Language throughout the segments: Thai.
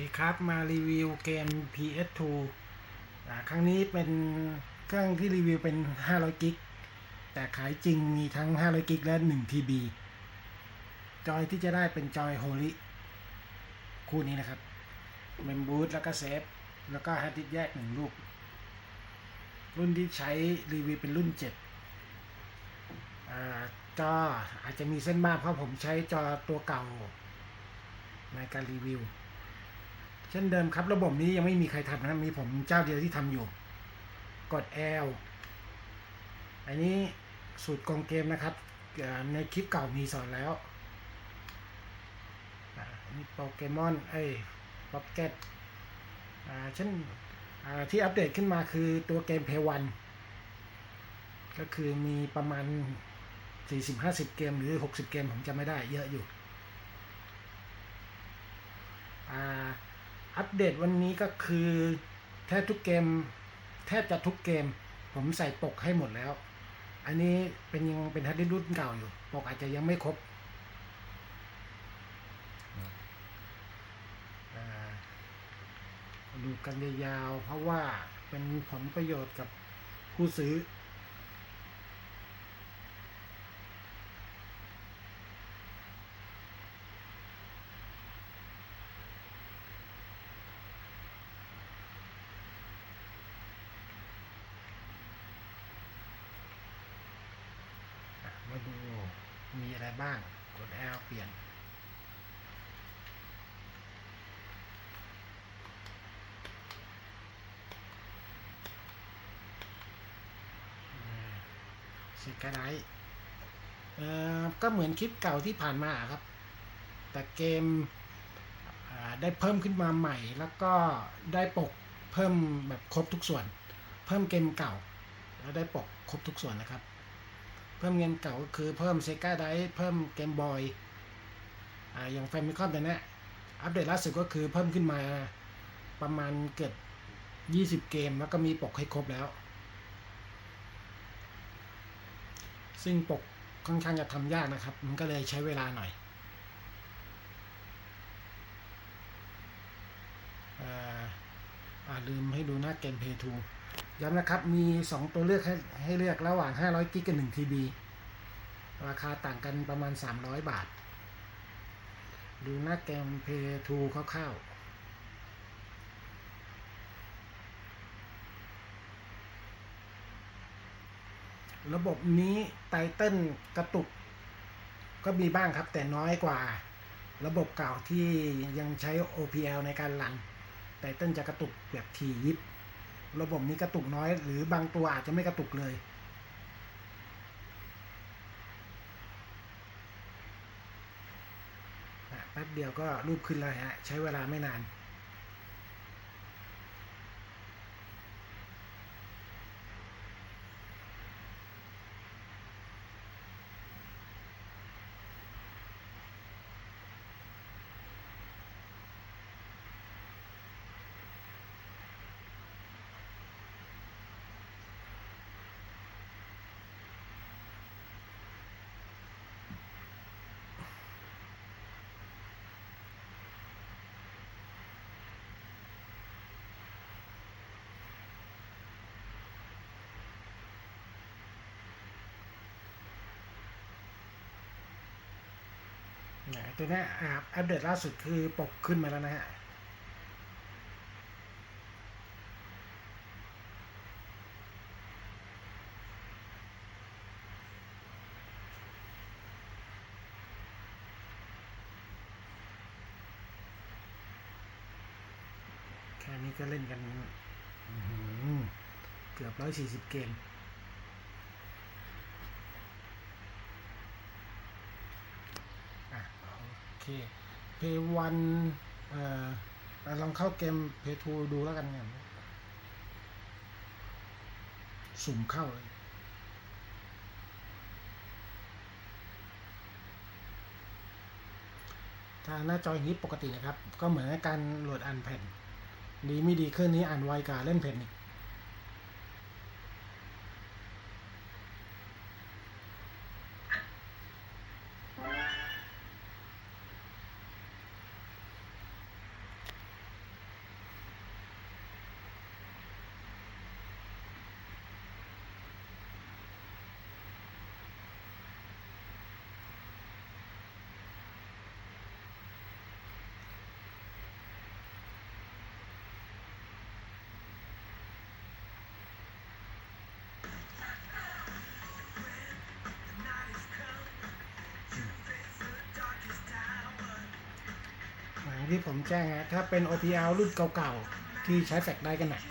ดีครับมารีวิวเกม PS2 ครั้งนี้เป็นเครื่องที่รีวิวเป็น 500 กิก แต่ขายจริงมีทั้ง 500 กิกและ 1 TB จอยที่จะได้เป็นจอยโฮลิคู่นี้นะครับ เมมบูทแล้วก็เซฟ แล้วก็ฮาร์ดดิสแยกหนึ่งลูก รุ่นที่ใช้รีวิวเป็นรุ่น 7จออาจจะมีเส้นบ้างเพราะผมใช้จอตัวเก่าในการรีวิว ช่นเดิมครับระบบนี้ยังไม่มีใครทำนะมีผมเจ้าเดียวที่ทำอยู่ กด L อันนี้สูตรกองเกมนะครับในคลิปเก่ามีสอนแล้วอันนี้โปเกมอนเอ้ยป๊อกเก็ตอ่าเช่นอ่าที่อัปเดตขึ้นมาคือตัวเกมเพย์วันก็คือมีประมาณ 40-50 เกมหรือ 60 เกมผมจำไม่ได้เยอะอยู่ อ่า อัปเดตวันนี้ก็คือแทบทุกเกม แทบจะทุกเกม ผมใส่ปกให้หมดแล้ว อันนี้เป็นยังเป็นฮัดดิสรุ่นเก่าอยู่ ปกอาจจะยังไม่ครบดูกันยาวๆเพราะว่าเป็นผลประโยชน์กับผู้ซื้อ อะมาดูมี อะไรบ้าง กด L เปลี่ยนสิกไนเอ่อก็เหมือนคลิปเก่าที่ผ่านมาครับ แต่เกมได้เพิ่มขึ้นมาใหม่ แล้วก็ได้ปกเพิ่มแบบครบทุกส่วน เพิ่มเกมเก่า แล้วได้ปกครบทุกส่วนนะครับ พิ่มเงินเก่าก็คือเพิ่มเซกาไดเพิ่มเกมบอยอ่าอย่างแฟมิคอมแต่เนี้ยอัปเดตล่าสุดก็คือเพิ่มขึ้นมาประมาณเกือบ 20 เกมแล้วก็มีปกให้ครบแล้ว ซึ่งปกค่อนข้างจะทำยากนะครับ มันก็เลยใช้เวลาหน่อยอาอ่าลืมให้ดูหน้าเกมเพย์ทู ย้ำนะครับมี 2 ตัวเลือกให้ให้เลือกระหว่าง 500กิกกับ1 TB ราคาต่างกันประมาณ 300 บาท ดูหน้าเกมเพย์ทูคร่าวๆ ระบบนี้ไตเติ้ลกระตุกก็มีบ้างครับแต่น้อยกว่าระบบเก่าที่ยังใช้ OPL ในการรันไตเติ้ลจะกระตุกแบบทียิบ ระบบนี้กระตุกน้อย หรือบางตัวอาจจะไม่กระตุกเลย แป๊บเดียวก็รูปขึ้นแล้วฮะ ใช้เวลาไม่นาน นี่ยตัวเนี้ยอ่าอัปเดตล่าสุดคือปกขึ้นมาแล้วนะฮะแค่นี้ก็เล่นกันอื้อหือเกือบร้อยสี่สิบเกม อะโอ เคเพย์วันเออลองเข้าเกมเพย์ทูดูแล้วกันเนี่ยสุ่มเข้าเลยถ้าหน้าจออย่างนี้ปกตินะครับ ก็เหมือนกับการโหลดอ่านแผ่น ดีไม่ดีเครื่องนี้อ่านไวกว่าเล่นแผ่นอีก อย่างที่ผมแจ้งนะถ้าเป็น OPL รุ่นเก่าๆ ที่ใช้แฟลชได้กันหนัก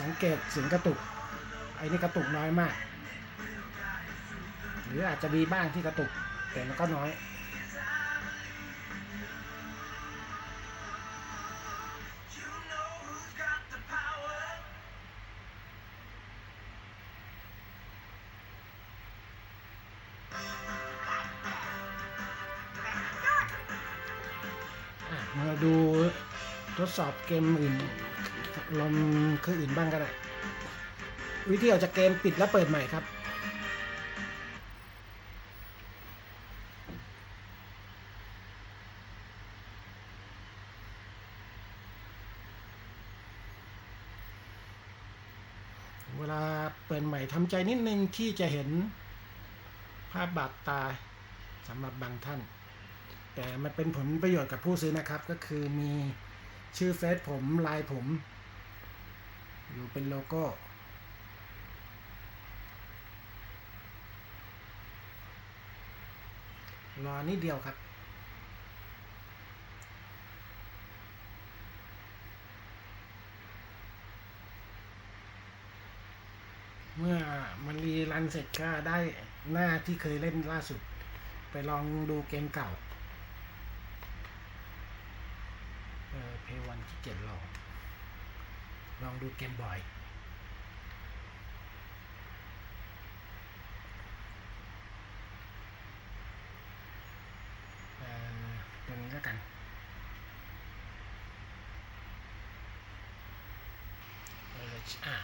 สังเกตเสียงกระตุก ไอ้นี่กระตุกน้อยมาก หรืออาจจะมีบ้างที่กระตุก แต่มันก็น้อย มาดูทดสอบเกมอื่นลองเครื่องอื่นบ้างก็ได้วิธีออกจากเกมปิดแล้วเปิดใหม่ครับเวลาเปิดใหม่ทำใจนิดนึงที่จะเห็นภาพบาดตาสำหรับบางท่าน แต่มันเป็นผลประโยชน์กับผู้ซื้อนะครับ ก็คือมีชื่อเฟซผมลายผม อยู่เป็นโลโก้ รอนิดเดียวครับเมื่อมันรีรันเสร็จก็ได้หน้าที่เคยเล่นล่าสุด ไปลองดูเกมเก่า เพย์วันที่เจ็ดหลองลองดูเกมบ่อยเออตัวนี้แล้วกันเอออ่า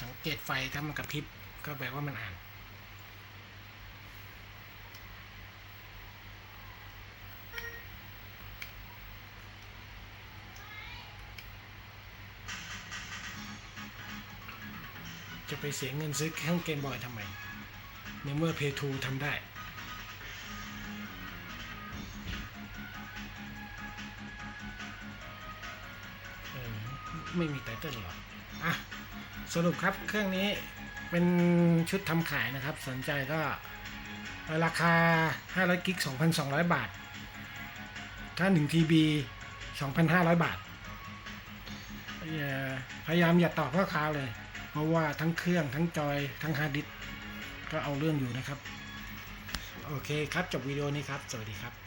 สังเกตไฟถ้ามันกระพริบก็แปลว่ามันอ่าน จะไปเสียเงินซื้อเครื่องเกมบอยทำไม ในเมื่อเพย์ทูทำได้ไม่มีไตเติ้ลหรอ อะ สรุปครับเครื่องนี้เป็นชุดทำขายนะครับ สนใจก็ราคา 500กิก2,200 บาท ถ้า1 TB 2,500 บาทเอ่อพยายามอย่าต่อพ่อค้าเลย เพราะว่าทั้งเครื่องทั้งจอยทั้งฮาร์ดดิสก์ก็เอาเรื่องอยู่นะครับ โอเคครับ จบวิดีโอนี้ครับ สวัสดีครับ